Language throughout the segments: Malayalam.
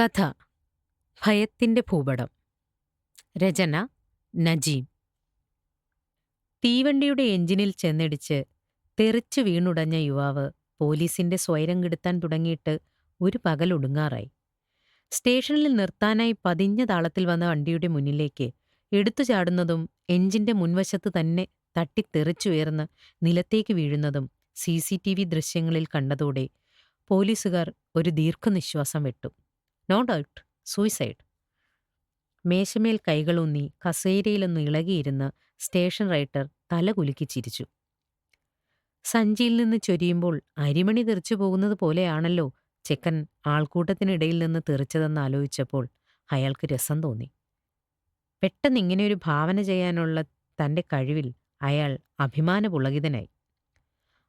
കഥ. ഭയത്തിന്റെ ഭൂപടം. രചന നജീം. തീവണ്ടിയുടെ എഞ്ചിനിൽ ചെന്നിടിച്ച് തെറിച്ചു വീണുടഞ്ഞ യുവാവ് പോലീസിന്റെ സ്വൈരം കെടുത്താൻ തുടങ്ങിയിട്ട് ഒരു പകൽ ഒടുങ്ങാറായി. സ്റ്റേഷനിൽ നിർത്താനായി പതിഞ്ഞ താളത്തിൽ വന്ന വണ്ടിയുടെ മുന്നിലേക്ക് എടുത്തു ചാടുന്നതും എഞ്ചിന്റെ മുൻവശത്ത് തന്നെ തട്ടിത്തെറിച്ചുയർന്ന് നിലത്തേക്ക് വീഴുന്നതും സി സി ടി വി ദൃശ്യങ്ങളിൽ കണ്ടതോടെ പോലീസുകാർ ഒരു ദീർഘനിശ്വാസം വിട്ടു. നോ ഡൗട്ട് സൂയിസൈഡ് മേശമേൽ കൈകളൂന്നി കസേരയിലൊന്ന് ഇളകിയിരുന്ന് സ്റ്റേഷൻ റൈറ്റർ തല കുലുക്കി ചിരിച്ചു. സഞ്ചിയിൽ നിന്ന് ചൊരിയുമ്പോൾ അരിമണി തെറിച്ചു പോകുന്നത് പോലെയാണല്ലോ ചെക്കൻ ആൾക്കൂട്ടത്തിനിടയിൽ നിന്ന് തെറിച്ചതെന്ന് ആലോചിച്ചപ്പോൾ അയാൾക്ക് രസം തോന്നി. പെട്ടെന്ന് ഇങ്ങനെയൊരു ഭാവന ചെയ്യാനുള്ള തന്റെ കഴിവിൽ അയാൾ അഭിമാനപുളകിതനായി.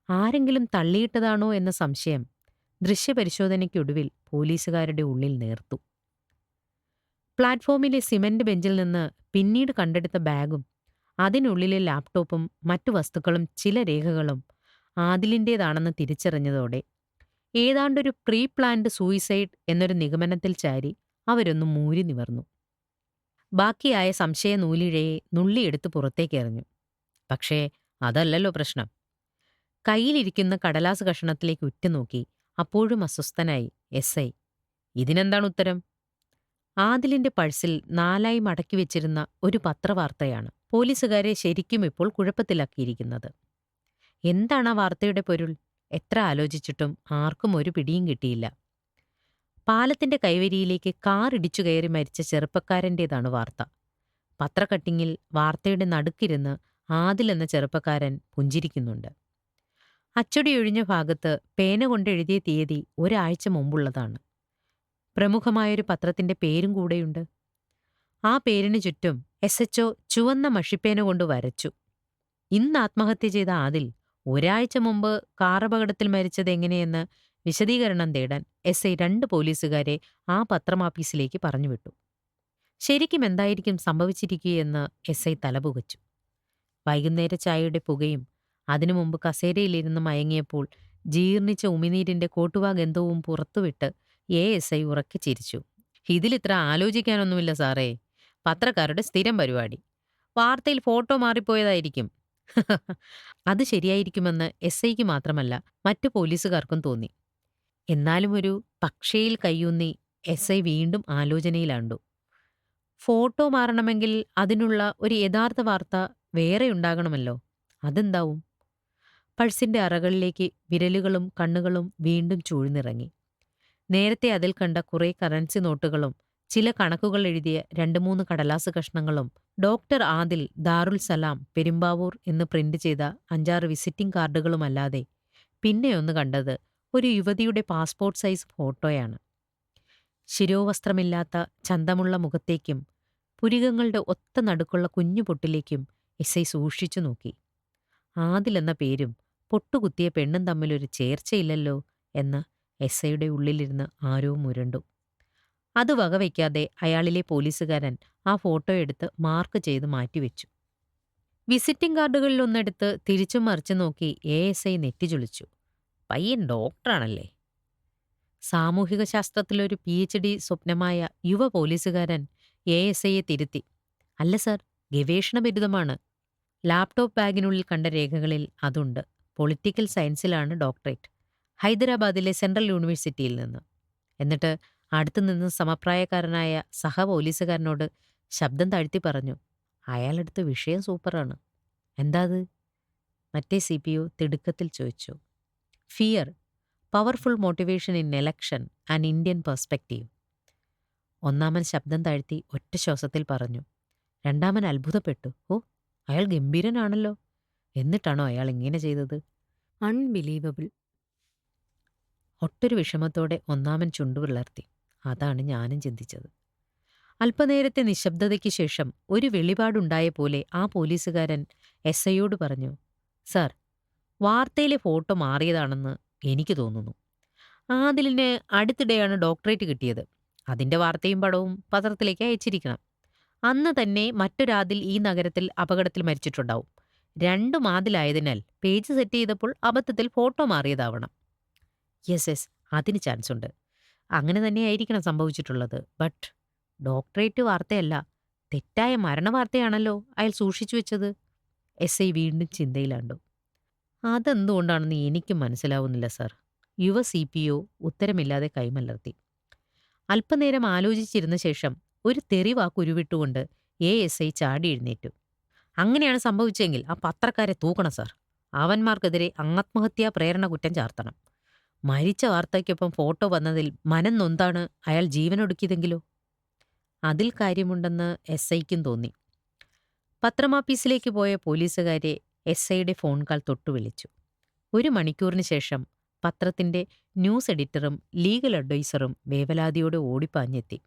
ആരെങ്കിലും തള്ളിയിട്ടതാണോ എന്ന സംശയം ദൃശ്യപരിശോധനയ്ക്കൊടുവിൽ പോലീസുകാരുടെ ഉള്ളിൽ നേർത്തു. പ്ലാറ്റ്ഫോമിലെ സിമന്റ് ബെഞ്ചിൽ നിന്ന് പിന്നീട് കണ്ടെടുത്ത ബാഗും അതിനുള്ളിലെ ലാപ്ടോപ്പും മറ്റു വസ്തുക്കളും ചില രേഖകളും ആദിലിന്റേതാണെന്ന് തിരിച്ചറിഞ്ഞതോടെ ഏതാണ്ടൊരു പ്രീ പ്ലാൻഡ് സൂയിസൈഡ് എന്നൊരു നിഗമനത്തിൽ ചാരി അവരൊന്ന് മൂരി നിവർന്നു. ബാക്കിയായ സംശയ നൂലിഴയെ നുള്ളിയെടുത്ത് പുറത്തേക്കെറിഞ്ഞു. പക്ഷേ അതല്ലല്ലോ പ്രശ്നം. കയ്യിലിരിക്കുന്ന കടലാസ് കഷണത്തിലേക്ക് ഉറ്റുനോക്കി അപ്പോഴും അസ്വസ്ഥനായി. എസ്. ഐ. ഇതിനെന്താണ് ഉത്തരം? ആദിലിന്റെ പഴ്സിൽ നാലായി മടക്കി വെച്ചിരുന്ന ഒരു പത്രവാർത്തയാണ് പോലീസുകാരെ ശരിക്കും ഇപ്പോൾ കുഴപ്പത്തിലാക്കിയിരിക്കുന്നത്. എന്താണ് ആ വാർത്തയുടെ പൊരുൾ? എത്ര ആലോചിച്ചിട്ടും ആർക്കും ഒരു പിടിയും കിട്ടിയില്ല. പാലത്തിന്റെ കൈവരിയിലേക്ക് കാർ ഇടിച്ചു കയറി മരിച്ച ചെറുപ്പക്കാരന്റേതാണ് വാർത്ത. പത്രക്കട്ടിങ്ങിൽ വാർത്തയുടെ നടുക്കിരുന്ന് ആദിൽ എന്ന ചെറുപ്പക്കാരൻ പുഞ്ചിരിക്കുന്നുണ്ട്. അച്ചടിയൊഴിഞ്ഞ ഭാഗത്ത് പേന കൊണ്ടെഴുതിയ തീയതി ഒരാഴ്ച മുമ്പുള്ളതാണ്. പ്രമുഖമായൊരു പത്രത്തിന്റെ പേരും കൂടെയുണ്ട്. ആ പേരിനു ചുറ്റും എസ് എച്ച് ചുവന്ന മഷിപ്പേന കൊണ്ട് വരച്ചു. ഇന്ന് ആത്മഹത്യ ചെയ്ത ആദിൽ ഒരാഴ്ച മുമ്പ് കാറപകടത്തിൽ മരിച്ചത് എങ്ങനെയെന്ന് വിശദീകരണം തേടാൻ എസ് ഐ രണ്ട് പോലീസുകാരെ ആ പത്രമാഫീസിലേക്ക് പറഞ്ഞുവിട്ടു. ശരിക്കും എന്തായിരിക്കും സംഭവിച്ചിരിക്കുകയെന്ന് എസ് ഐ തലപുകച്ചു. വൈകുന്നേര ചായയുടെ പുകയും അതിനു മുമ്പ് കസേരയിലിരുന്ന് മയങ്ങിയപ്പോൾ ജീർണിച്ച ഉമിനീരിന്റെ കോട്ടുവാ ഗന്ധവും പുറത്തുവിട്ട് എ എസ് ഐ ഉറക്കി ചിരിച്ചു. ഇതിലിത്ര ആലോചിക്കാനൊന്നുമില്ല സാറേ. പത്രക്കാരുടെ സ്ഥിരം പരിപാടി. വാർത്തയിൽ ഫോട്ടോ മാറിപ്പോയതായിരിക്കും. അത് ശരിയായിരിക്കുമെന്ന് എസ് ഐക്ക് മാത്രമല്ല മറ്റു പോലീസുകാർക്കും തോന്നി. എന്നാലും ഒരു പക്ഷയിൽ കയ്യൂന്നി എസ് ഐ വീണ്ടും ആലോചനയിലാണ്ടു. ഫോട്ടോ മാറണമെങ്കിൽ അതിനുള്ള ഒരു യഥാർത്ഥ വാർത്ത വേറെ ഉണ്ടാകണമല്ലോ. അതെന്താവും? പൾസിന്റെ അറകളിലേക്ക് വിരലുകളും കണ്ണുകളും വീണ്ടും ചൂഴ്ന്നിറങ്ങി. നേരത്തെ അതിൽ കണ്ട കുറെ കറൻസി നോട്ടുകളും ചില കണക്കുകൾ എഴുതിയ രണ്ട് മൂന്ന് കടലാസ് കഷ്ണങ്ങളും ഡോക്ടർ ആദിൽ ദാറുൽ സലാം പെരുമ്പാവൂർ എന്ന് പ്രിന്റ് ചെയ്ത അഞ്ചാറ് വിസിറ്റിംഗ് കാർഡുകളുമല്ലാതെ പിന്നെയൊന്ന് കണ്ടത് ഒരു യുവതിയുടെ പാസ്പോർട്ട് സൈസ് ഫോട്ടോയാണ്. ശിരോവസ്ത്രമില്ലാത്ത ചന്തമുള്ള മുഖത്തേക്കും പുരികങ്ങളുടെ ഒത്ത നടുക്കുള്ള കുഞ്ഞു പൊട്ടിലേക്കും എസ് ഐ സൂക്ഷിച്ചു നോക്കി. ആദിൽ എന്ന പേരും പൊട്ടുകുത്തിയ പെണ്ണും തമ്മിലൊരു ചേർച്ചയില്ലല്ലോ എന്ന് എസ് ഐയുടെ ഉള്ളിലിരുന്ന് ആരോ മുരണ്ടു. അത് വകവയ്ക്കാതെ അയാളിലെ പോലീസുകാരൻ ആ ഫോട്ടോ എടുത്ത് മാർക്ക് ചെയ്ത് മാറ്റിവെച്ചു. വിസിറ്റിംഗ് കാർഡുകളിലൊന്നെടുത്ത് തിരിച്ചും മറിച്ചു നോക്കി എ എസ് ഐ നെറ്റിചുളിച്ചു പയ്യൻ ഡോക്ടറാണല്ലേ? സാമൂഹിക ശാസ്ത്രത്തിലൊരു പി എച്ച് ഡി സ്വപ്നമായ യുവ പോലീസുകാരൻ എ എസ് ഐയെ തിരുത്തി. അല്ല സർ ഗവേഷണ ബിരുദമാണ് ലാപ്ടോപ്പ് ബാഗിനുള്ളിൽ കണ്ട രേഖകളിൽ അതുണ്ട്. പൊളിറ്റിക്കൽ സയൻസിലാണ് ഡോക്ടറേറ്റ്. ഹൈദരാബാദിലെ സെൻട്രൽ യൂണിവേഴ്സിറ്റിയിൽ നിന്ന്. എന്നിട്ട് അടുത്തുനിന്ന് സമപ്രായക്കാരനായ സഹ പോലീസുകാരനോട് ശബ്ദം താഴ്ത്തി പറഞ്ഞു അയാളെടുത്ത വിഷയം സൂപ്പറാണ്. എന്താ അത്? മറ്റേ സി പി ഒ തിടുക്കത്തിൽ ചോദിച്ചു. Fear powerful motivation in election and Indian perspective. ഒന്നാമൻ ശബ്ദം താഴ്ത്തി ഒറ്റ ശ്വാസത്തിൽ പറഞ്ഞു. രണ്ടാമൻ അത്ഭുതപ്പെട്ടു. ഓ അയാൾ ഗംഭീരനാണല്ലോ. എന്നിട്ടാണോ അയാൾ ഇങ്ങനെ ചെയ്തത്? അൺബിലീവബിൾ ഒട്ടൊരു വിഷമത്തോടെ ഒന്നാമൻ ചുണ്ടുപിളർത്തി അതാണ് ഞാനും ചിന്തിച്ചത്. അല്പനേരത്തെ നിശബ്ദതയ്ക്ക് ശേഷം ഒരു വെളിപാടുണ്ടായ പോലെ ആ പോലീസുകാരൻ എസ് ഐയോട് പറഞ്ഞു സാർ വാർത്തയിലെ ഫോട്ടോ മാറിയതാണെന്ന് എനിക്ക് തോന്നുന്നു. ആദിലിന് അടുത്തിടെയാണ് ഡോക്ടറേറ്റ് കിട്ടിയത്. അതിന്റെ വാർത്തയും പടവും പത്രത്തിലേക്ക് അയച്ചിരിക്കണം. അന്ന് തന്നെ മറ്റൊരാദിൽ ഈ നഗരത്തിൽ അപകടത്തിൽ മരിച്ചിട്ടുണ്ടാവും. രണ്ടും മാതിലായതിനാൽ പേജ് സെറ്റ് ചെയ്തപ്പോൾ അബദ്ധത്തിൽ ഫോട്ടോ മാറിയതാവണം യെസ് യെസ് അതിന് ചാൻസ് ഉണ്ട് അങ്ങനെ തന്നെയായിരിക്കണം സംഭവിച്ചിട്ടുള്ളത്. ബട്ട് ഡോക്ടറേറ്റ് വാർത്തയല്ല, തെറ്റായ മരണവാർത്തയാണല്ലോ അയാൾ സൂക്ഷിച്ചു വെച്ചത്. എസ് ഐ വീണ്ടും ചിന്തയിലാണ്ടു. അതെന്തുകൊണ്ടാണെന്ന് എനിക്കും മനസ്സിലാവുന്നില്ല സർ. യുവ സി പി ഒ ഉത്തരമില്ലാതെ കൈമലർത്തി. അല്പനേരം ആലോചിച്ചിരുന്ന ശേഷം ഒരു തെറിവാക്കുരുവിട്ടുകൊണ്ട് എ എസ് ഐ ചാടി എഴുന്നേറ്റു. അങ്ങനെയാണ് സംഭവിച്ചെങ്കിൽ ആ പത്രക്കാരെ തൂക്കണം സാർ അവന്മാർക്കെതിരെ ആത്മഹത്യാ പ്രേരണ കുറ്റം ചാർത്തണം. മരിച്ച വാർത്തയ്ക്കൊപ്പം ഫോട്ടോ വന്നതിൽ മനം നൊന്താണ് അയാൾ ജീവനൊടുക്കിയതെങ്കിലോ? അതിൽ കാര്യമുണ്ടെന്ന് എസ് ഐക്കും തോന്നി. പത്രമാപ്പീസിലേക്ക് പോയ പോലീസുകാരെ എസ് ഐയുടെ ഫോൺ കാൾ തൊട്ടു വിളിച്ചു ഒരു മണിക്കൂറിന് ശേഷം പത്രത്തിന്റെ ന്യൂസ് എഡിറ്ററും ലീഗൽ അഡ്വൈസറും വേവലാതിയോട് ഓടിപ്പാഞ്ഞെത്തി.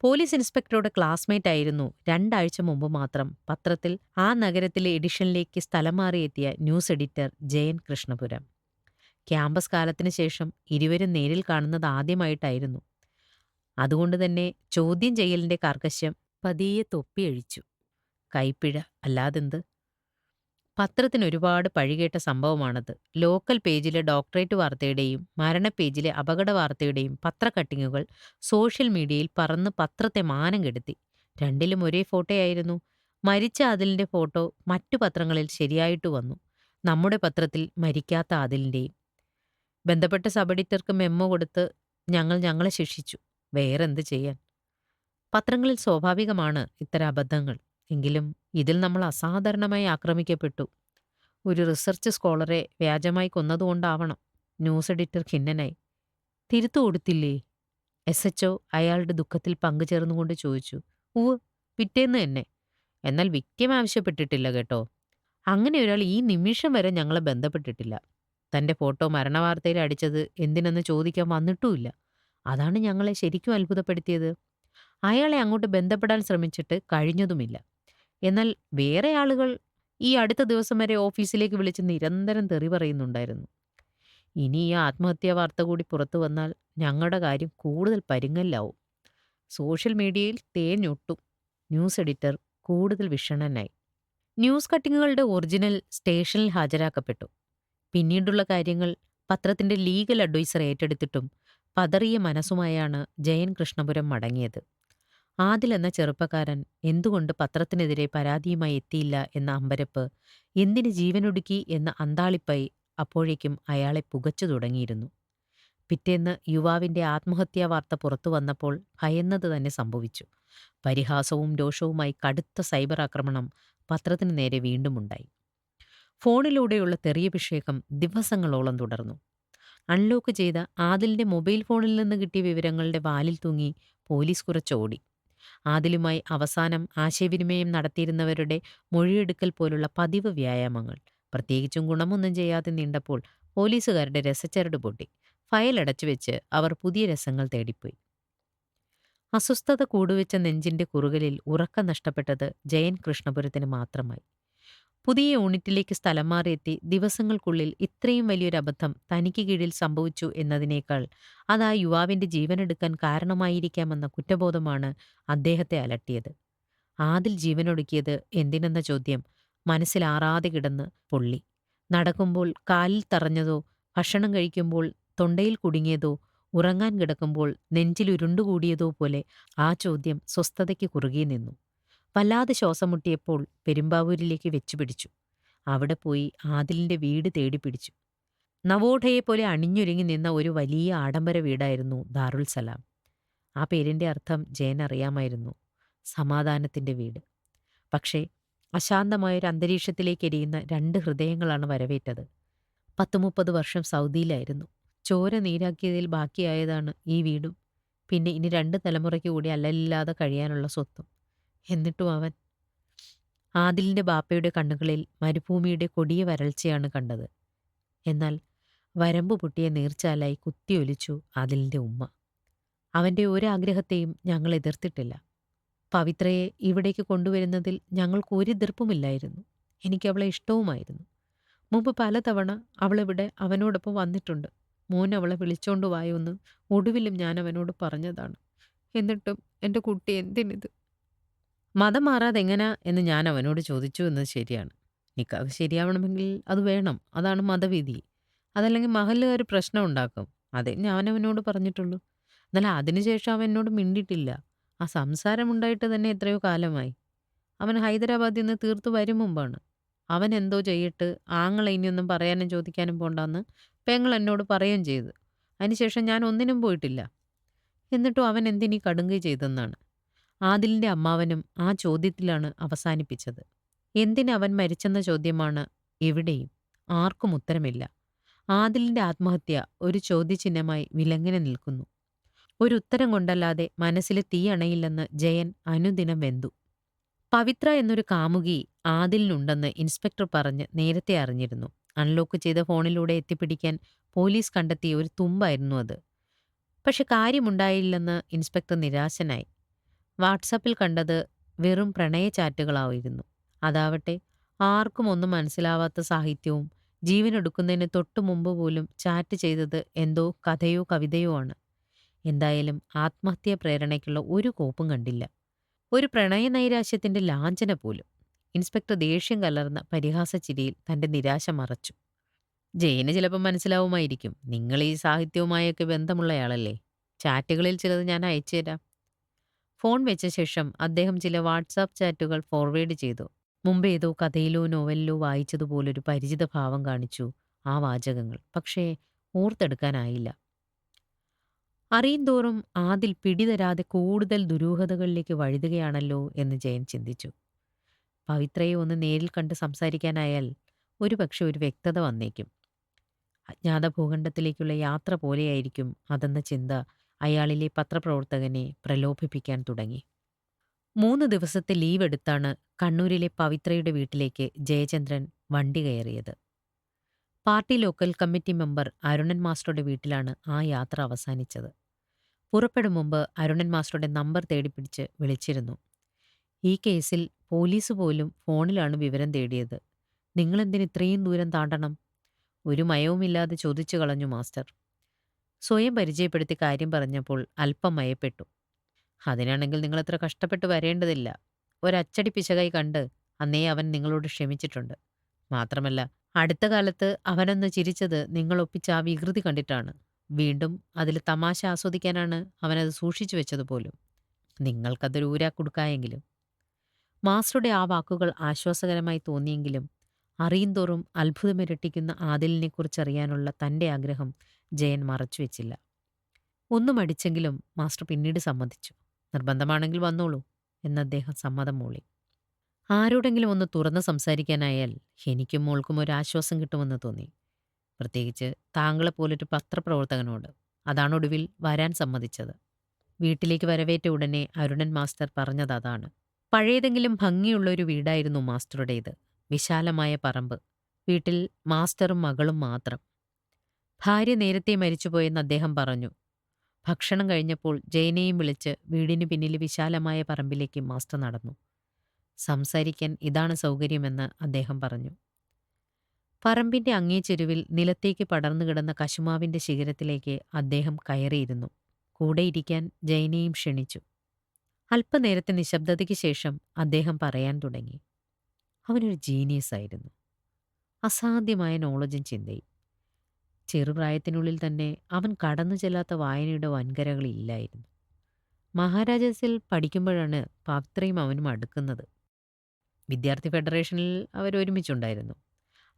പോലീസ് ഇൻസ്പെക്ടറുടെ ക്ലാസ്മേറ്റ് ആയിരുന്നു രണ്ടാഴ്ച മുമ്പ് മാത്രം പത്രത്തിൽ ആ നഗരത്തിലെ എഡിഷനിലേക്ക് സ്ഥലം മാറിയെത്തിയ news editor Jayan Krishnapuram. Campus കാലത്തിന് ശേഷം ഇരുവരും നേരിൽ കാണുന്നത് ആദ്യമായിട്ടായിരുന്നു. അതുകൊണ്ട് തന്നെ ചോദ്യം ചെയ്യലിന്റെ കാർക്കശ്യം പതിയെ തൊപ്പിയഴിച്ചു. കൈപ്പിഴ അല്ലാതെന്ത്? പത്രത്തിനൊരുപാട് പഴികേട്ട സംഭവമാണത്. ലോക്കൽ പേജിലെ ഡോക്ടറേറ്റ് വാർത്തയുടെയും മരണപ്പേജിലെ അപകടവാർത്തയുടെയും പത്രക്കട്ടിങ്ങുകൾ സോഷ്യൽ മീഡിയയിൽ പറന്ന് പത്രത്തെ മാനം കെടുത്തി. രണ്ടിലും ഒരേ ഫോട്ടോയായിരുന്നു. മരിച്ച ആദിലിന്റെ ഫോട്ടോ മറ്റു പത്രങ്ങളിൽ ശരിയായിട്ട് വന്നു. നമ്മുടെ പത്രത്തിൽ മരിക്കാത്ത ആദിലിന്റെയും. ബന്ധപ്പെട്ട സബ് എഡിറ്റർക്ക് മെമ്മോ കൊടുത്ത് ഞങ്ങൾ ഞങ്ങളെ ശിക്ഷിച്ചു. വേറെന്ത് ചെയ്യാൻ? പത്രങ്ങളിൽ സ്വാഭാവികമാണ് ഇത്തരം അബദ്ധങ്ങൾ. എങ്കിലും ഇതിൽ നമ്മൾ അസാധാരണമായി ആക്രമിക്കപ്പെട്ടു. ഒരു റിസർച്ച് സ്കോളറെ വ്യാജമായി കൊന്നതുകൊണ്ടാവണം. News editor ഖിന്നനായി. തിരുത്തു കൊടുത്തില്ലേ? എസ് എസ്എച്ച്ഒ അയാളുടെ ദുഃഖത്തിൽ പങ്കുചേർന്നുകൊണ്ട് ചോദിച്ചു. ഉവ് പിറ്റേന്ന് തന്നെ. എന്നാൽ വിക്ടിം ആവശ്യപ്പെട്ടിട്ടില്ല കേട്ടോ. അങ്ങനെ ഒരാൾ ഈ നിമിഷം വരെ ഞങ്ങളെ ബന്ധപ്പെട്ടിട്ടില്ല. തന്റെ ഫോട്ടോ മരണവാർത്തയിൽ അടിച്ചത് എന്തിനെന്ന് ചോദിക്കാൻ വന്നിട്ടുമില്ല. അതാണ് ഞങ്ങളെ ശരിക്കും അത്ഭുതപ്പെടുത്തിയത്. അയാളെ അങ്ങോട്ട് ബന്ധപ്പെടാൻ ശ്രമിച്ചിട്ട് കഴിഞ്ഞതുമില്ല. എന്നാൽ വേറെ ആളുകൾ ഈ അടുത്ത ദിവസം വരെ ഓഫീസിലേക്ക് വിളിച്ച് നിരന്തരം തെറി പറയുന്നുണ്ടായിരുന്നു. ഇനി ഈ ആത്മഹത്യാ വാർത്ത കൂടി പുറത്തു വന്നാൽ ഞങ്ങളുടെ കാര്യം കൂടുതൽ പരുങ്ങല്ലാവും സോഷ്യൽ മീഡിയയിൽ തേഞ്ഞൊട്ടും. ന്യൂസ് എഡിറ്റർ കൂടുതൽ വിഷണനായി ന്യൂസ് കട്ടിങ്ങുകളുടെ ഒറിജിനൽ സ്റ്റേഷനിൽ ഹാജരാക്കപ്പെട്ടു. പിന്നീടുള്ള കാര്യങ്ങൾ പത്രത്തിന്റെ ലീഗൽ അഡ്വൈസർ ഏറ്റെടുത്തിട്ടും പതറിയ മനസ്സുമായാണ് ജയൻ കൃഷ്ണപുരം മടങ്ങിയത്. ആദിൽ എന്ന ചെറുപ്പക്കാരൻ എന്തുകൊണ്ട് പത്രത്തിനെതിരെ പരാതിയുമായി എത്തിയില്ല എന്ന അമ്പരപ്പ്, എന്തിന് ജീവനൊടുക്കി എന്ന അന്താളിപ്പായി അപ്പോഴേക്കും അയാളെ പുകച്ചു തുടങ്ങിയിരുന്നു. പിറ്റേന്ന് യുവാവിന്റെ ആത്മഹത്യാ വാർത്ത പുറത്തു വന്നപ്പോൾ ഭയന്നത് തന്നെ സംഭവിച്ചു. പരിഹാസവും രോഷവുമായി കടുത്ത സൈബർ ആക്രമണം പത്രത്തിനു നേരെ വീണ്ടുമുണ്ടായി. ഫോണിലൂടെയുള്ള തെറിയഭിഷേകം ദിവസങ്ങളോളം തുടർന്നു. അൺലോക്ക് ചെയ്ത ആദിലിന്റെ മൊബൈൽ ഫോണിൽ നിന്ന് കിട്ടിയ വിവരങ്ങളുടെ വാലിൽ തൂങ്ങി പോലീസ് കുറച്ചോടി. ആദിലുമായി അവസാനം ആശയവിനിമയം നടത്തിയിരുന്നവരുടെ മൊഴിയെടുക്കൽ പോലുള്ള പതിവ് വ്യായാമങ്ങൾ. പ്രത്യേകിച്ചും ഗുണമൊന്നും ചെയ്യാതെ നീണ്ടപ്പോൾ പോലീസുകാരുടെ രസച്ചരട് പൊട്ടി. ഫയൽ അടച്ചു വെച്ച് അവർ പുതിയ രസങ്ങൾ തേടിപ്പോയി. അസ്വസ്ഥത കൂടുവെച്ച നെഞ്ചിന്റെ കുറുകലിൽ ഉറക്കം നഷ്ടപ്പെട്ടത് ജയൻ കൃഷ്ണപുരത്തിന് മാത്രമായി. പുതിയ യൂണിറ്റിലേക്ക് സ്ഥലം മാറിയെത്തി ദിവസങ്ങൾക്കുള്ളിൽ ഇത്രയും വലിയൊരു അബദ്ധം തനിക്ക് കീഴിൽ സംഭവിച്ചു എന്നതിനേക്കാൾ അത് ആ യുവാവിന്റെ ജീവനെടുക്കാൻ കാരണമായിരിക്കാമെന്ന കുറ്റബോധമാണ് അദ്ദേഹത്തെ അലട്ടിയത്. ആദിൽ ജീവനൊടുക്കിയത് എന്തിനെന്ന ചോദ്യം മനസ്സിലാറാതെ കിടന്ന് പൊള്ളി. നടക്കുമ്പോൾ കാലിൽ തറഞ്ഞതോ, ഭക്ഷണം കഴിക്കുമ്പോൾ തൊണ്ടയിൽ കുടുങ്ങിയതോ, ഉറങ്ങാൻ കിടക്കുമ്പോൾ നെഞ്ചിലുരുണ്ടുകൂടിയതോ പോലെ ആ ചോദ്യം സ്വസ്ഥതയ്ക്ക് കുറുകി നിന്നു. വല്ലാതെ ശ്വാസം മുട്ടിയപ്പോൾ പെരുമ്പാവൂരിലേക്ക് വെച്ചുപിടിച്ചു. അവിടെ പോയി ആദിലിന്റെ വീട് തേടി തേടിപ്പിടിച്ചു. നവോഢയെപ്പോലെ അണിഞ്ഞൊരുങ്ങി നിന്ന ഒരു വലിയ ആഡംബര വീടായിരുന്നു ദാറുൽ സലാം. ആ പേരിന്റെ അർത്ഥം ജയൻ അറിയാമായിരുന്നു സമാധാനത്തിന്റെ വീട്. പക്ഷേ അശാന്തമായൊരു അന്തരീക്ഷത്തിലേക്കെരിയുന്ന രണ്ട് ഹൃദയങ്ങളാണ് വരവേറ്റത്. പത്തുമുപ്പത് വർഷം സൗദിയിലായിരുന്നു. ചോര നീരാക്കിയതിൽ ബാക്കിയായതാണ് ഈ വീടും. പിന്നെ ഇനി രണ്ട് തലമുറയ്ക്ക് കൂടി അല്ലല്ലാതെ കഴിയാനുള്ള സ്വത്തും. എന്നിട്ടും അവൻ ആദിലിന്റെ ബാപ്പയുടെ കണ്ണുകളിൽ മരുഭൂമിയുടെ കൊടിയ വരൾച്ചയാണ് കണ്ടത്. എന്നാൽ വരമ്പ് പൊട്ടിയ നീർച്ചാലായി കുത്തിയൊലിച്ചു ആദിലിന്റെ ഉമ്മ. അവന്റെ ഒരാഗ്രഹത്തെയും ഞങ്ങൾ എതിർത്തിട്ടില്ല. പവിത്രയെ ഇവിടേക്ക് കൊണ്ടുവരുന്നതിൽ ഞങ്ങൾക്ക് ഒരു എതിർപ്പുമില്ലായിരുന്നു എനിക്കവളെ ഇഷ്ടവുമായിരുന്നു. മുമ്പ് പലതവണ അവളിവിടെ അവനോടൊപ്പം വന്നിട്ടുണ്ട്. മോൻ അവളെ വിളിച്ചോണ്ട് ഒടുവിലും അവനോട് പറഞ്ഞതാണ്. എന്നിട്ടും എന്റെ കുട്ടി എന്തിനിത്? മതം മാറാതെ എങ്ങനാ എന്ന് ഞാൻ അവനോട് ചോദിച്ചു എന്നത് ശരിയാണ്. നിക്കാഹ് ശരിയാവണമെങ്കിൽ അത് വേണം. അതാണ് മതവിധി. അതല്ലെങ്കിൽ മഹല്ലുകാര് പ്രശ്നം ഉണ്ടാക്കും. അതേ ഞാനവനോട് പറഞ്ഞിട്ടുള്ളൂ. എന്നാൽ അതിനുശേഷം അവൻ എന്നോട് മിണ്ടിയിട്ടില്ല. ആ സംസാരമുണ്ടായിട്ട് തന്നെ എത്രയോ കാലമായി. അവൻ ഹൈദരാബാദിൽ നിന്ന് തീർത്തു വരും മുമ്പാണ്. അവൻ എന്തോ ചെയ്യട്ട് ആങ്ങളെ ഇനിയൊന്നും പറയാനും ചോദിക്കാനും പോണ്ടാന്ന് പെങ്ങൾ എന്നോട് പറയുകയും ചെയ്തു. അതിനുശേഷം ഞാൻ ഒന്നിനും പോയിട്ടില്ല. എന്നിട്ടും അവൻ എന്തിനീ കടുങ്കൈ ചെയ്തെന്നാണ്. ആദിലിന്റെ അമ്മാവനും ആ ചോദ്യത്തിലാണ് അവസാനിപ്പിച്ചത്. എന്തിനവൻ മരിച്ചെന്ന ചോദ്യമാണ് എവിടെയും. ആർക്കും ഉത്തരമില്ല. ആദിലിന്റെ ആത്മഹത്യ ഒരു ചോദ്യചിഹ്നമായി വിലങ്ങനെ നിൽക്കുന്നു. ഒരു ഉത്തരം കൊണ്ടല്ലാതെ മനസ്സിലെ തീ അണയില്ലെന്ന് ജയൻ അനുദിനം വെന്തു. പവിത്ര എന്നൊരു കാമുകി ആദിലിനുണ്ടെന്ന് ഇൻസ്പെക്ടർ പറഞ്ഞ് നേരത്തെ അറിഞ്ഞിരുന്നു. അൺലോക്ക് ചെയ്ത ഫോണിലൂടെ എത്തിപ്പിടിക്കാൻ പോലീസ് കണ്ടെത്തിയ ഒരു തുമ്പായിരുന്നു അത്. പക്ഷെ കാര്യമുണ്ടായില്ലെന്ന് ഇൻസ്പെക്ടർ നിരാശനായി. വാട്സാപ്പിൽ കണ്ടത് വെറും പ്രണയചാറ്റുകളായിരുന്നു. അതാവട്ടെ ആർക്കും ഒന്നും മനസ്സിലാവാത്ത സാഹിത്യവും ജീവനൊടുക്കുന്നതിന് തൊട്ടുമുമ്പ് പോലും ചാറ്റ് ചെയ്തത് എന്തോ കഥയോ കവിതയോ ആണ്. എന്തായാലും ആത്മഹത്യ പ്രേരണയ്ക്കുള്ള ഒരു കോപ്പും കണ്ടില്ല. ഒരു പ്രണയനൈരാശ്യത്തിന്റെ ലാഞ്ചന പോലും. ഇൻസ്പെക്ടർ ദേഷ്യം കലർന്ന പരിഹാസച്ചിരിയിൽ തന്റെ നിരാശ മറച്ചു. ജയന് ചിലപ്പോൾ മനസ്സിലാവുമായിരിക്കും. നിങ്ങളീ സാഹിത്യവുമായൊക്കെ ബന്ധമുള്ളയാളല്ലേ. ചാറ്റുകളിൽ ചിലത് ഞാൻ അയച്ചുതരാം. ഫോൺ വെച്ച ശേഷം അദ്ദേഹം ചില വാട്സാപ്പ് ചാറ്റുകൾ ഫോർവേഡ് ചെയ്തു. മുമ്പ് ഏതോ കഥയിലോ നോവലിലോ വായിച്ചതുപോലൊരു പരിചിത ഭാവം കാണിച്ചു ആ വാചകങ്ങൾ. പക്ഷേ ഓർത്തെടുക്കാനായില്ല. അറിയുന്തോറും ആദിൽ പിടിതരാതെ കൂടുതൽ ദുരൂഹതകളിലേക്ക് വഴുതുകയാണല്ലോ എന്ന് ജയൻ ചിന്തിച്ചു. പവിത്രയെ ഒന്ന് നേരിൽ കണ്ട് സംസാരിക്കാനായാൽ ഒരുപക്ഷെ ഒരു വ്യക്തത വന്നേക്കും. അജ്ഞാത ഭൂഖണ്ഡത്തിലേക്കുള്ള യാത്ര പോലെയായിരിക്കും അതെന്ന ചിന്ത അയാളിലെ പത്രപ്രവർത്തകനെ പ്രലോഭിപ്പിക്കാൻ തുടങ്ങി. മൂന്ന് ദിവസത്തെ ലീവ് എടുത്താണ് കണ്ണൂരിലെ പവിത്രയുടെ വീട്ടിലേക്ക് ജയചന്ദ്രൻ വണ്ടി കയറിയത്. Party local committee member Arunan മാസ്റ്ററുടെ വീട്ടിലാണ് ആ യാത്ര അവസാനിച്ചത്. പുറപ്പെടും മുമ്പ് അരുണൻ മാസ്റ്ററുടെ നമ്പർ തേടിപ്പിടിച്ച് വിളിച്ചിരുന്നു. ഈ കേസിൽ പോലീസ് പോലും ഫോണിലാണ് വിവരം തേടിയത്. നിങ്ങളെന്തിന് ഇത്രയും ദൂരം താണ്ടണം? ഒരു മയവുമില്ലാതെ ചോദിച്ചു കളഞ്ഞു മാസ്റ്റർ. സ്വയം പരിചയപ്പെടുത്തി കാര്യം പറഞ്ഞപ്പോൾ അല്പം മയപ്പെട്ടു. അതിനാണെങ്കിൽ നിങ്ങൾ അത്ര കഷ്ടപ്പെട്ട് വരേണ്ടതില്ല. ഒരച്ചടി പിശകായി കണ്ട് അന്നേ അവൻ നിങ്ങളോട് ക്ഷമിച്ചിട്ടുണ്ട്. മാത്രമല്ല അടുത്ത കാലത്ത് അവനൊന്ന് ചിരിച്ചത് നിങ്ങളൊപ്പിച്ച ആ വികൃതി കണ്ടിട്ടാണ്. വീണ്ടും അതിൽ തമാശ ആസ്വദിക്കാനാണ് അവനത് സൂക്ഷിച്ചു വെച്ചത് പോലും. നിങ്ങൾക്കതൊരു ഊരാക്കുടുക്കായെങ്കിലും. മാസ്റ്ററുടെ ആ വാക്കുകൾ ആശ്വാസകരമായി തോന്നിയെങ്കിലും അറിയുന്തോറും അത്ഭുതമിരട്ടിക്കുന്ന ആദിലിനെക്കുറിച്ചറിയാനുള്ള തന്റെ ആഗ്രഹം ജയൻ മറച്ചു വെച്ചില്ല ഒന്നും അടിച്ചെങ്കിലും മാസ്റ്റർ പിന്നീട് സമ്മതിച്ചു. നിർബന്ധമാണെങ്കിൽ വന്നോളൂ എന്ന് അദ്ദേഹം സമ്മതം മൂളി. ആരോടെങ്കിലും ഒന്ന് തുറന്ന് സംസാരിക്കാനായാൽ എനിക്കും മോൾക്കും ഒരാശ്വാസം കിട്ടുമെന്ന് തോന്നി. പ്രത്യേകിച്ച് താങ്കളെപ്പോലൊരു പത്രപ്രവർത്തകനോട്. അതാണ് ഒടുവിൽ വരാൻ സമ്മതിച്ചത്. വീട്ടിലേക്ക് വരവേറ്റ ഉടനെ അരുണൻ മാസ്റ്റർ പറഞ്ഞത് അതാണ് പഴയതെങ്കിലും ഭംഗിയുള്ള ഒരു വീടായിരുന്നു മാസ്റ്ററുടേത്. വിശാലമായ പറമ്പ്. വീട്ടിൽ മാസ്റ്ററും മകളും മാത്രം. ഭാര്യ നേരത്തെ മരിച്ചുപോയെന്ന് അദ്ദേഹം പറഞ്ഞു. ഭക്ഷണം കഴിഞ്ഞപ്പോൾ ജയനെയും വിളിച്ച് വീടിനു പിന്നിലെ വിശാലമായ പറമ്പിലേക്ക് മാസ്റ്റർ നടന്നു. സംസാരിക്കാൻ ഇതാണ് സൗകര്യമെന്ന് അദ്ദേഹം പറഞ്ഞു. പറമ്പിന്റെ അങ്ങേച്ചെരുവിൽ നിലത്തേക്ക് പടർന്നു കിടന്ന കശുമാവിന്റെ ശിഖരത്തിലേക്ക് അദ്ദേഹം കയറിയിരുന്നു. കൂടെയിരിക്കാൻ ജയനെയും ക്ഷണിച്ചു. അല്പനേരത്തെ നിശബ്ദതയ്ക്ക് ശേഷം അദ്ദേഹം പറയാൻ തുടങ്ങി. അവനൊരു ജീനിയസ് ആയിരുന്നു അസാധ്യമായ നോളജും ചിന്തയും. ചെറുപ്രായത്തിനുള്ളിൽ തന്നെ അവൻ കടന്നു ചെല്ലാത്ത വായനയുടെ വൻകരകളില്ലായിരുന്നു. മഹാരാജാസിൽ പഠിക്കുമ്പോഴാണ് പാത്രയും അവനും അടുക്കുന്നത്. വിദ്യാർത്ഥി ഫെഡറേഷനിൽ അവർ അവരൊരുമിച്ചുണ്ടായിരുന്നു.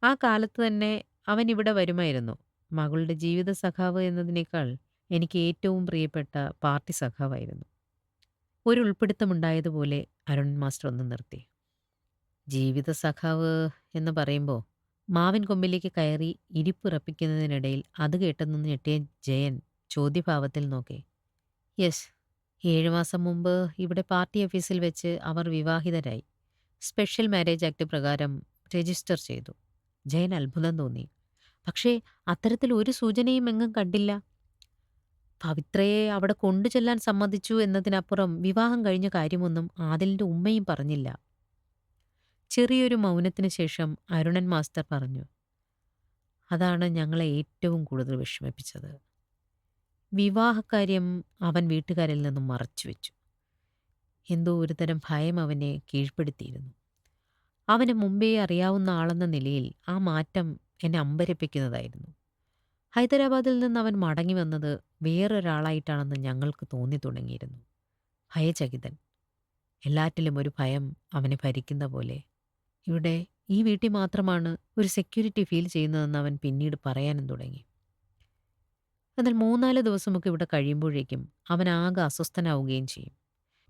ആ കാലത്ത് തന്നെ അവൻ ഇവിടെ വരുമായിരുന്നു. മകളുടെ ജീവിത സഖാവ് എന്നതിനേക്കാൾ എനിക്ക് ഏറ്റവും പ്രിയപ്പെട്ട പാർട്ടി സഖാവായിരുന്നു. ഒരു ഉൾപ്പിടുത്തമുണ്ടായതുപോലെ അരുൺ മാസ്റ്റർ ഒന്ന് നിർത്തി. ജീവിത സഖാവ് എന്ന് പറയുമ്പോ മാവിൻ കൊമ്പിലേക്ക് കയറി ഇരിപ്പുറപ്പിക്കുന്നതിനിടയിൽ അത് കേട്ടെന്ന് ഞെട്ടിയ ജയൻ ചോദ്യഭാവത്തിൽ നോക്കി. യെസ്. ഏഴുമാസം മുമ്പ് ഇവിടെ പാർട്ടി ഓഫീസിൽ വെച്ച് അവർ വിവാഹിതരായി. സ്പെഷ്യൽ മാരേജ് ആക്ട് പ്രകാരം രജിസ്റ്റർ ചെയ്തു. ജയൻ അത്ഭുതം തോന്നി. പക്ഷേ അത്തരത്തിൽ ഒരു സൂചനയും എങ്ങും കണ്ടില്ല. പവിത്രയെ അവിടെ കൊണ്ടുചെല്ലാൻ സമ്മതിച്ചു എന്നതിനപ്പുറം വിവാഹം കഴിഞ്ഞ കാര്യമൊന്നും ആദിലിന്റെ ഉമ്മയും പറഞ്ഞില്ല. ചെറിയൊരു മൗനത്തിന് ശേഷം അരുണൻ മാസ്റ്റർ പറഞ്ഞു. അതാണ് ഞങ്ങളെ ഏറ്റവും കൂടുതൽ വിഷമിപ്പിച്ചത്. വിവാഹക്കാര്യം അവൻ വീട്ടുകാരിൽ നിന്നും മറച്ചു വെച്ചു എന്തോ ഒരുതരം ഭയം അവനെ കീഴ്പ്പെടുത്തിയിരുന്നു. അവന് മുമ്പേ അറിയാവുന്ന ആളെന്ന നിലയിൽ ആ മാറ്റം എന്നെ അമ്പരപ്പിക്കുന്നതായിരുന്നു. ഹൈദരാബാദിൽ നിന്ന് അവൻ മടങ്ങി വന്നത് വേറൊരാളായിട്ടാണെന്ന് ഞങ്ങൾക്ക് തോന്നി തുടങ്ങിയിരുന്നു. ഭയചകിതൻ. എല്ലാറ്റിലും ഒരു ഭയം അവനെ ഭരിക്കുന്ന പോലെ. ഇവിടെ ഈ വീട്ടിൽ മാത്രമാണ് ഒരു സെക്യൂരിറ്റി ഫീൽ ചെയ്യുന്നതെന്ന് അവൻ പിന്നീട് പറയാനും തുടങ്ങി. എന്നാൽ മൂന്നാൽ ദിവസമൊക്കെ ഇവിടെ കഴിയുമ്പോഴേക്കും അവൻ ആകെ അസ്വസ്ഥനാവുകയും ചെയ്യും.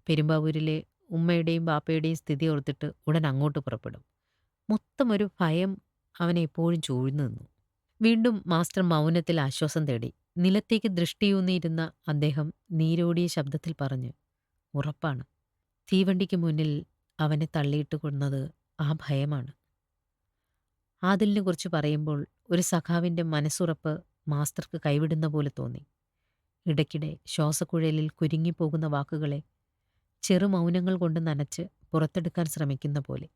പെരുമ്പാവൂരിലെ ഉമ്മയുടെയും ബാപ്പയുടെയും സ്ഥിതി ഓർത്തിട്ട് ഉടൻ അങ്ങോട്ട് പുറപ്പെടും. മൊത്തം ഒരു ഭയം അവനെ എപ്പോഴും ചൂഴ്ന്നു നിന്നു. വീണ്ടും മാസ്റ്റർ മൗനത്തിൽ ആശ്വാസം തേടി. നിലത്തേക്ക് ദൃഷ്ടിയൂന്നിയിരുന്ന അദ്ദേഹം നീരോടിയ ശബ്ദത്തിൽ പറഞ്ഞു, ഉറപ്പാണ്. തീവണ്ടിക്ക് മുന്നിൽ അവനെ തള്ളിയിട്ട് കൊന്നത് ആ ഭയമാണ്. ആദിലിനെക്കുറിച്ച് പറയുമ്പോൾ ഒരു സഖാവിന്റെ മനസ്സുറപ്പ് മാസ്റ്റർക്ക് കൈവിടുന്ന പോലെ തോന്നി. ഇടയ്ക്കിടെ ശ്വാസക്കുഴലിൽ കുരുങ്ങിപ്പോകുന്ന വാക്കുകളെ ചെറു മൗനങ്ങൾ കൊണ്ട് നനച്ച് പുറത്തെടുക്കാൻ ശ്രമിക്കുന്ന പോലെ.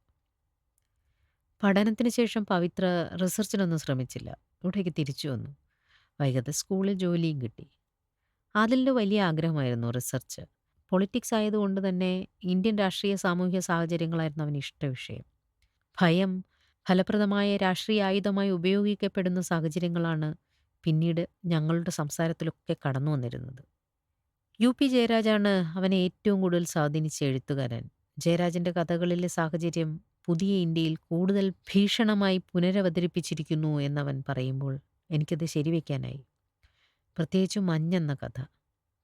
പഠനത്തിന് ശേഷം പവിത്ര റിസർച്ചിനൊന്നും ശ്രമിച്ചില്ല. ഇവിടേക്ക് തിരിച്ചു വന്നു. വൈകാതെ സ്കൂളിൽ ജോലിയും കിട്ടി. ആദിലിന്റെ വലിയ ആഗ്രഹമായിരുന്നു റിസർച്ച്. പൊളിറ്റിക്സ് ആയതുകൊണ്ട് തന്നെ ഇന്ത്യൻ രാഷ്ട്രീയ സാമൂഹ്യ സാഹചര്യങ്ങളായിരുന്നു അവന് ഇഷ്ടവിഷയം. ഭയം ഫലപ്രദമായ രാഷ്ട്രീയ ആയുധമായി ഉപയോഗിക്കപ്പെടുന്ന സാഹചര്യങ്ങളാണ് പിന്നീട് ഞങ്ങളുടെ സംസാരത്തിലൊക്കെ കടന്നു വന്നിരുന്നത്. യു. പി. ജയരാജാണ് അവനെ ഏറ്റവും കൂടുതൽ സ്വാധീനിച്ച എഴുത്തുകാരൻ. ജയരാജന്റെ കഥകളിലെ സാഹചര്യം പുതിയ ഇന്ത്യയിൽ കൂടുതൽ ഭീഷണമായി പുനരവതരിപ്പിച്ചിരിക്കുന്നു എന്നവൻ പറയുമ്പോൾ എനിക്കത് ശരിവെക്കാനായി. പ്രത്യേകിച്ചും മഞ്ഞെന്ന കഥ.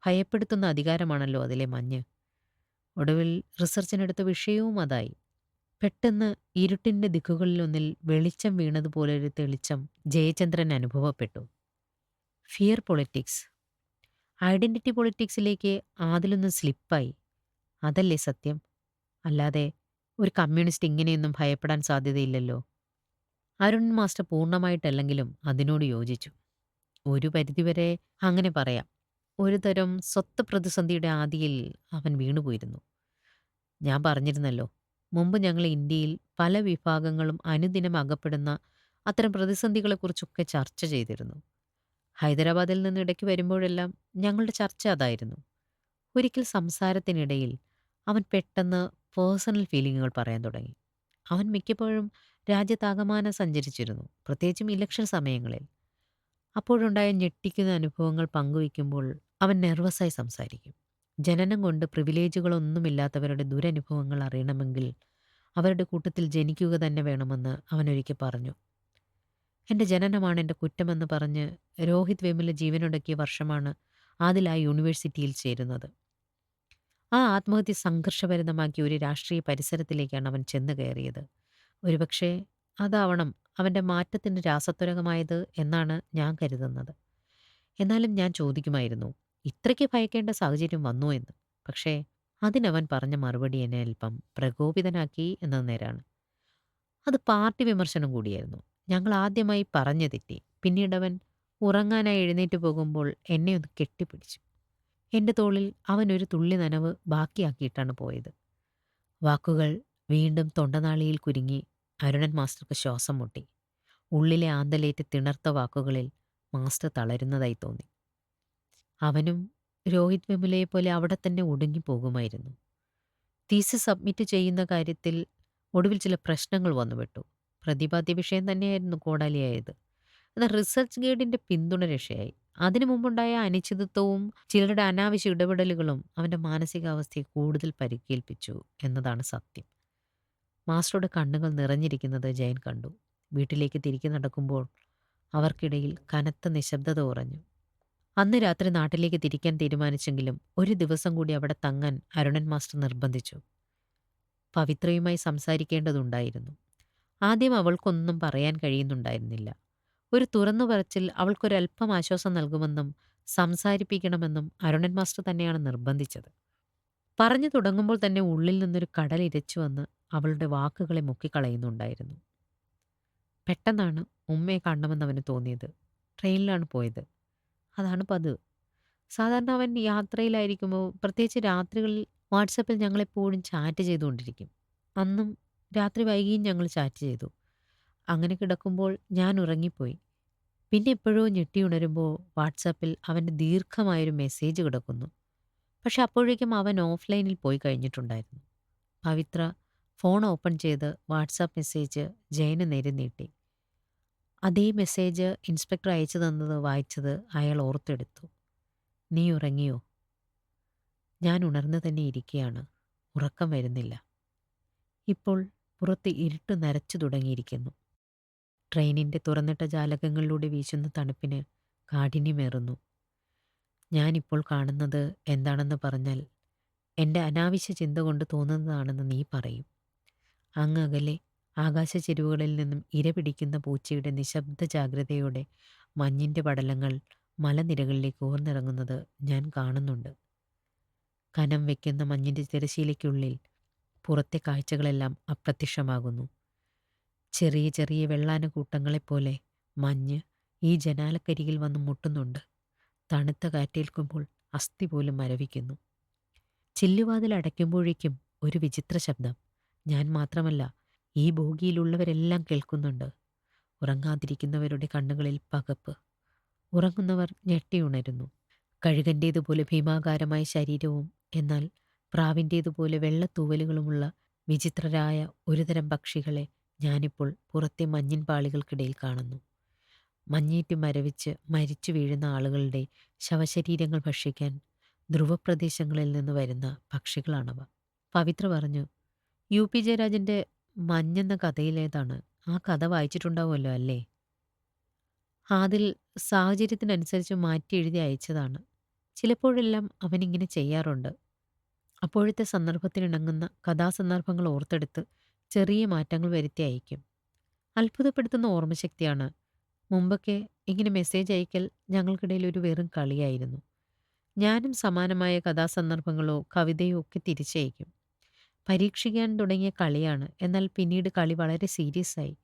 ഭയപ്പെടുത്തുന്ന അധികാരമാണല്ലോ അതിലെ മഞ്ഞ്. ഒടുവിൽ റിസർച്ചിനെടുത്ത വിഷയവും അതായി. പെട്ടെന്ന് ഇരുട്ടിന്റെ ദിക്കുകളിലൊന്നിൽ വെളിച്ചം വീണതുപോലൊരു തെളിച്ചം ജയചന്ദ്രൻ അനുഭവപ്പെട്ടു. Fear politics. ഐഡന്റിറ്റി പൊളിറ്റിക്സിലേക്ക് ആതിലൊന്ന് സ്ലിപ്പായി. അതല്ലേ സത്യം? അല്ലാതെ ഒരു കമ്മ്യൂണിസ്റ്റ് ഇങ്ങനെയൊന്നും ഭയപ്പെടാൻ സാധ്യതയില്ലല്ലോ. അരുൺ മാസ്റ്റർ പൂർണമായിട്ടല്ലെങ്കിലും അതിനോട് യോജിച്ചു. ഒരു പരിധിവരെ അങ്ങനെ പറയാം. ഒരു തരം സ്വത്ത് പ്രതിസന്ധിയുടെ ആദിയിൽ അവൻ വീണുപോയിരുന്നു. ഞാൻ പറഞ്ഞിരുന്നല്ലോ, മുമ്പ് ഞങ്ങൾ ഇന്ത്യയിൽ പല വിഭാഗങ്ങളും അനുദിനം അകപ്പെടുന്ന അത്തരം പ്രതിസന്ധികളെക്കുറിച്ചൊക്കെ ചർച്ച ചെയ്തിരുന്നു. ഹൈദരാബാദിൽ നിന്ന് ഇടയ്ക്ക് വരുമ്പോഴെല്ലാം ഞങ്ങളുടെ ചർച്ച അതായിരുന്നു. ഒരിക്കൽ സംസാരത്തിനിടയിൽ അവൻ പെട്ടെന്ന് പേഴ്സണൽ ഫീലിങ്ങുകൾ പറയാൻ തുടങ്ങി. അവൻ മിക്കപ്പോഴും രാജ്യത്താകമാനം സഞ്ചരിച്ചിരുന്നു. പ്രത്യേകിച്ചും ഇലക്ഷൻ സമയങ്ങളിൽ. അപ്പോഴുണ്ടായ ഞെട്ടിക്കുന്ന അനുഭവങ്ങൾ പങ്കുവയ്ക്കുമ്പോൾ അവൻ നെർവസായി സംസാരിക്കും. ജനനം കൊണ്ട് പ്രിവിലേജുകളൊന്നുമില്ലാത്തവരുടെ ദുരനുഭവങ്ങൾ അറിയണമെങ്കിൽ അവരുടെ കൂട്ടത്തിൽ ജനിക്കുക തന്നെ വേണമെന്ന് അവനൊരിക്കൽ പറഞ്ഞു. എന്റെ ജനനമാണ് എന്റെ കുറ്റമെന്ന് പറഞ്ഞ് രോഹിത് വേമിലെ ജീവനൊടുക്കിയ വർഷമാണ് ആദിൽ ആ യൂണിവേഴ്സിറ്റിയിൽ ചേരുന്നത്. ആ ആത്മഹത്യ സംഘർഷഭരിതമാക്കിയ ഒരു രാഷ്ട്രീയ പരിസരത്തിലേക്കാണ് അവൻ ചെന്നു കയറിയത്. ഒരുപക്ഷെ അതാവണം അവന്റെ മാറ്റത്തിന്റെ രാസത്വരകമായത് എന്നാണ് ഞാൻ കരുതുന്നത്. എന്നാലും ഞാൻ ചോദിക്കുമായിരുന്നു, ഇത്രയ്ക്ക് ഭയക്കേണ്ട സാഹചര്യം വന്നു എന്ന്. പക്ഷേ അതിനവൻ പറഞ്ഞ മറുപടി എന്നെ അല്പം പ്രകോപിതനാക്കി എന്നത് നേരാണ്. അത് പാർട്ടി വിമർശനം കൂടിയായിരുന്നു. ഞങ്ങൾ ആദ്യമായി പറഞ്ഞു തെറ്റി. അവൻ ഉറങ്ങാനായി എഴുന്നേറ്റ് പോകുമ്പോൾ എന്നെ ഒന്ന് കെട്ടിപ്പിടിച്ചു. എന്റെ തോളിൽ അവൻ ഒരു തുള്ളി നനവ് ബാക്കിയാക്കിയിട്ടാണ് പോയത്. വാക്കുകൾ വീണ്ടും തൊണ്ടനാളിയിൽ കുരുങ്ങി അരുണൻ മാസ്റ്റർക്ക് ശ്വാസം മുട്ടി. ഉള്ളിലെ ആന്തലേറ്റ് തിണർത്ത വാക്കുകളിൽ മാസ്റ്റർ തളരുന്നതായി തോന്നി. അവനും രോഹിത് വെമുലയെപ്പോലെ അവിടെത്തന്നെ ഒടുങ്ങിപ്പോകുമായിരുന്നു. തീസിസ് സബ്മിറ്റ് ചെയ്യുന്ന കാര്യത്തിൽ ഒടുവിൽ ചില പ്രശ്നങ്ങൾ വന്നുപെട്ടു. പ്രതിപാദ്യ വിഷയം തന്നെയായിരുന്നു കോടാലിയായത്. അത് റിസർച്ച് ഗൈഡിന്റെ പിന്തുണ രക്ഷയായി. അതിനു മുമ്പുണ്ടായ അനിശ്ചിതത്വവും ചിലരുടെ അനാവശ്യ ഇടപെടലുകളും അവന്റെ മാനസികാവസ്ഥയെ കൂടുതൽ പരിക്കേൽപ്പിച്ചു എന്നതാണ് സത്യം. മാസ്റ്ററുടെ കണ്ണുകൾ നിറഞ്ഞിരിക്കുന്നത് ജയൻ കണ്ടു. വീട്ടിലേക്ക് തിരികെ നടക്കുമ്പോൾ അവർക്കിടയിൽ കനത്ത നിശബ്ദത ഉറഞ്ഞു. അന്ന് രാത്രി നാട്ടിലേക്ക് തിരിക്കാൻ തീരുമാനിച്ചെങ്കിലും ഒരു ദിവസം കൂടി അവിടെ തങ്ങാൻ അരുണൻ മാസ്റ്റർ നിർബന്ധിച്ചു. പവിത്രയുമായി സംസാരിക്കേണ്ടതുണ്ടായിരുന്നു. ആദ്യം അവൾക്കൊന്നും പറയാൻ കഴിയുന്നുണ്ടായിരുന്നില്ല. ഒരു തുറന്നു പറച്ചിൽ അവൾക്കൊരല്പം ആശ്വാസം നൽകുമെന്നും സംസാരിപ്പിക്കണമെന്നും അരുണൻ മാസ്റ്റർ തന്നെയാണ് നിർബന്ധിച്ചത്. പറഞ്ഞു തുടങ്ങുമ്പോൾ തന്നെ ഉള്ളിൽ നിന്നൊരു കടൽ ഇരച്ചുവന്ന് അവളുടെ വാക്കുകളെ മുക്കിക്കളയുന്നുണ്ടായിരുന്നു. പെട്ടെന്നാണ് ഉമ്മയെ കാണണമെന്ന് അവന് തോന്നിയത്. ട്രെയിനിലാണ് പോയത്. അതാണ് പതിവ്. സാധാരണ അവൻ യാത്രയിലായിരിക്കുമ്പോൾ പ്രത്യേകിച്ച് രാത്രികളിൽ വാട്സാപ്പിൽ ഞങ്ങളെപ്പോഴും ചാറ്റ് ചെയ്തുകൊണ്ടിരിക്കും. അന്നും രാത്രി വൈകിയും ഞങ്ങൾ ചാറ്റ് ചെയ്തു. അങ്ങനെ കിടക്കുമ്പോൾ ഞാൻ ഉറങ്ങിപ്പോയി. പിന്നെ എപ്പോഴോ ഞെട്ടിയുണരുമ്പോൾ വാട്സാപ്പിൽ അവന്റെ ദീർഘമായൊരു മെസ്സേജ് കിടക്കുന്നു. പക്ഷെ അപ്പോഴേക്കും അവൻ ഓഫ്‌ലൈനിൽ പോയി കഴിഞ്ഞിട്ടുണ്ടായിരുന്നു. പവിത്ര ഫോൺ ഓപ്പൺ ചെയ്ത് വാട്സാപ്പ് മെസ്സേജ് ജയന് നേരെ നീട്ടി. അതേ മെസ്സേജ് ഇൻസ്പെക്ടർ അയച്ചു തന്നത് വായിച്ചത് അയാൾ ഓർത്തെടുത്തു. നീ ഉറങ്ങിയോ? ഞാൻ ഉണർന്നു തന്നെ ഇരിക്കുകയാണ് ഉറക്കം വരുന്നില്ല. ഇപ്പോൾ പുറത്ത് ഇരുട്ട് നരച്ചു തുടങ്ങിയിരിക്കുന്നു. ട്രെയിനിന്റെ തുറന്നിട്ട ജാലകങ്ങളിലൂടെ വീശുന്ന തണുപ്പിന് കാഠിന്യമേറുന്നു. ഞാനിപ്പോൾ കാണുന്നത് എന്താണെന്ന് പറഞ്ഞാൽ എന്റെ അനാവശ്യ ചിന്ത കൊണ്ട് തോന്നുന്നതാണെന്ന് നീ പറയും. അങ്ങ് അകലെ ആകാശ ചെരുവുകളിൽ നിന്നും ഇരപിടിക്കുന്ന പൂച്ചയുടെ നിശബ്ദ ജാഗ്രതയോടെ മഞ്ഞിന്റെ പടലങ്ങൾ മലനിരകളിലേക്ക് ഊർന്നിറങ്ങുന്നത് ഞാൻ കാണുന്നുണ്ട്. കനം വയ്ക്കുന്ന മഞ്ഞിന്റെ തിരശീലയ്ക്കുള്ളിൽ പുറത്തെ കാഴ്ചകളെല്ലാം അപ്രത്യക്ഷമാകുന്നു. ചെറിയ ചെറിയ വെള്ളാന കൂട്ടങ്ങളെപ്പോലെ മഞ്ഞ് ഈ ജനാലക്കരികിൽ വന്ന് മുട്ടുന്നുണ്ട്. തണുത്ത കാറ്റേൽക്കുമ്പോൾ അസ്ഥി പോലും മരവിക്കുന്നു. ചില്ലുവാതിൽ അടയ്ക്കുമ്പോഴേക്കും ഒരു വിചിത്ര ശബ്ദം. ഞാൻ മാത്രമല്ല ഈ ഭോഗിയിലുള്ളവരെല്ലാം കേൾക്കുന്നുണ്ട്. ഉറങ്ങാതിരിക്കുന്നവരുടെ കണ്ണുകളിൽ പകപ്പ്. ഉറങ്ങുന്നവർ ഞെട്ടിയുണരുന്നു കഴുകന്റേതുപോലെ ഭീമാകാരമായ ശരീരവും എന്നാൽ പ്രാവിന്റേതുപോലെ വെള്ളത്തൂവലുകളുമുള്ള വിചിത്രരായ ഒരുതരം പക്ഷികളെ ഞാനിപ്പോൾ പുറത്തെ മഞ്ഞിൻ പാളികൾക്കിടയിൽ കാണുന്നു. മഞ്ഞേറ്റ് മരവിച്ച് മരിച്ചു വീഴുന്ന ആളുകളുടെ ശവശരീരങ്ങൾ ഭക്ഷിക്കാൻ ധ്രുവപ്രദേശങ്ങളിൽ നിന്ന് വരുന്ന പക്ഷികളാണവ. പവിത്ര പറഞ്ഞു യു പി ജയരാജന്റെ മഞ്ഞെന്ന കഥയിലേതാണ്. ആ കഥ വായിച്ചിട്ടുണ്ടാവുമല്ലോ അല്ലേ? അതിൽ സാഹചര്യത്തിനനുസരിച്ച് മാറ്റി എഴുതി അയച്ചതാണ്. ചിലപ്പോഴെല്ലാം അവനിങ്ങനെ ചെയ്യാറുണ്ട്. അപ്പോഴത്തെ സന്ദർഭത്തിനിണങ്ങുന്ന കഥാസന്ദർഭങ്ങൾ ഓർത്തെടുത്ത് ചെറിയ മാറ്റങ്ങൾ വരുത്തി അയക്കും അത്ഭുതപ്പെടുത്തുന്ന ഓർമ്മശക്തിയാണ്. മുമ്പൊക്കെ ഇങ്ങനെ മെസ്സേജ് അയക്കൽ ഞങ്ങൾക്കിടയിൽ ഒരു വെറും കളിയായിരുന്നു. ഞാനും സമാനമായ കഥാസന്ദർഭങ്ങളോ കവിതയോ ഒക്കെ തിരിച്ചയക്കും പരീക്ഷിക്കാൻ തുടങ്ങിയ കളിയാണ്. എന്നാൽ പിന്നീട് കളി വളരെ സീരിയസ് ആയി.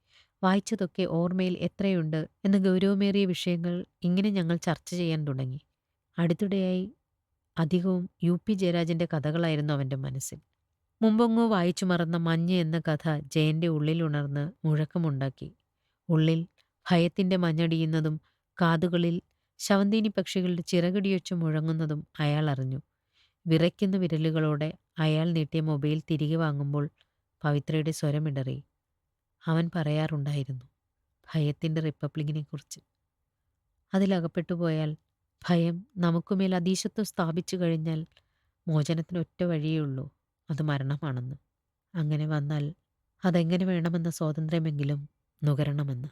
വായിച്ചതൊക്കെ ഓർമ്മയിൽ എത്രയുണ്ട് എന്ന ഗൗരവമേറിയ വിഷയങ്ങൾ ഇങ്ങനെ ഞങ്ങൾ ചർച്ച ചെയ്യാൻ തുടങ്ങി. അടുത്തിടെയായി അധികവും യു പി ജയരാജന്റെ കഥകളായിരുന്നു അവന്റെ മനസ്സിൽ. മുമ്പൊങ്ങോ വായിച്ചു മറന്ന മഞ്ഞ് എന്ന കഥ ജയന്റെ ഉള്ളിലുണർന്ന് മുഴക്കമുണ്ടാക്കി. ഉള്ളിൽ ഭയത്തിന്റെ മഞ്ഞടിയുന്നതും കാതുകളിൽ ശവന്തീനി പക്ഷികളുടെ ചിറകടിയൊച്ചു മുഴങ്ങുന്നതും അയാൾ അറിഞ്ഞു. വിറയ്ക്കുന്ന വിരലുകളോടെ അയാൾ നീട്ടിയ മൊബൈൽ തിരികെ വാങ്ങുമ്പോൾ പവിത്രയുടെ സ്വരമിടറി അവൻ പറയാറുണ്ടായിരുന്നു ഭയത്തിന്റെ റിപ്പബ്ലിക്കിനെക്കുറിച്ച്. അതിലകപ്പെട്ടു പോയാൽ ഭയം നമുക്കുമേൽ അതീശത്വം സ്ഥാപിച്ചു കഴിഞ്ഞാൽ മോചനത്തിന് ഒറ്റ വഴിയേ ഉള്ളൂ അത് മരണമാണെന്ന്. അങ്ങനെ വന്നാൽ അതെങ്ങനെ വേണമെന്ന സ്വാതന്ത്ര്യമെങ്കിലും നുകരണമെന്ന്.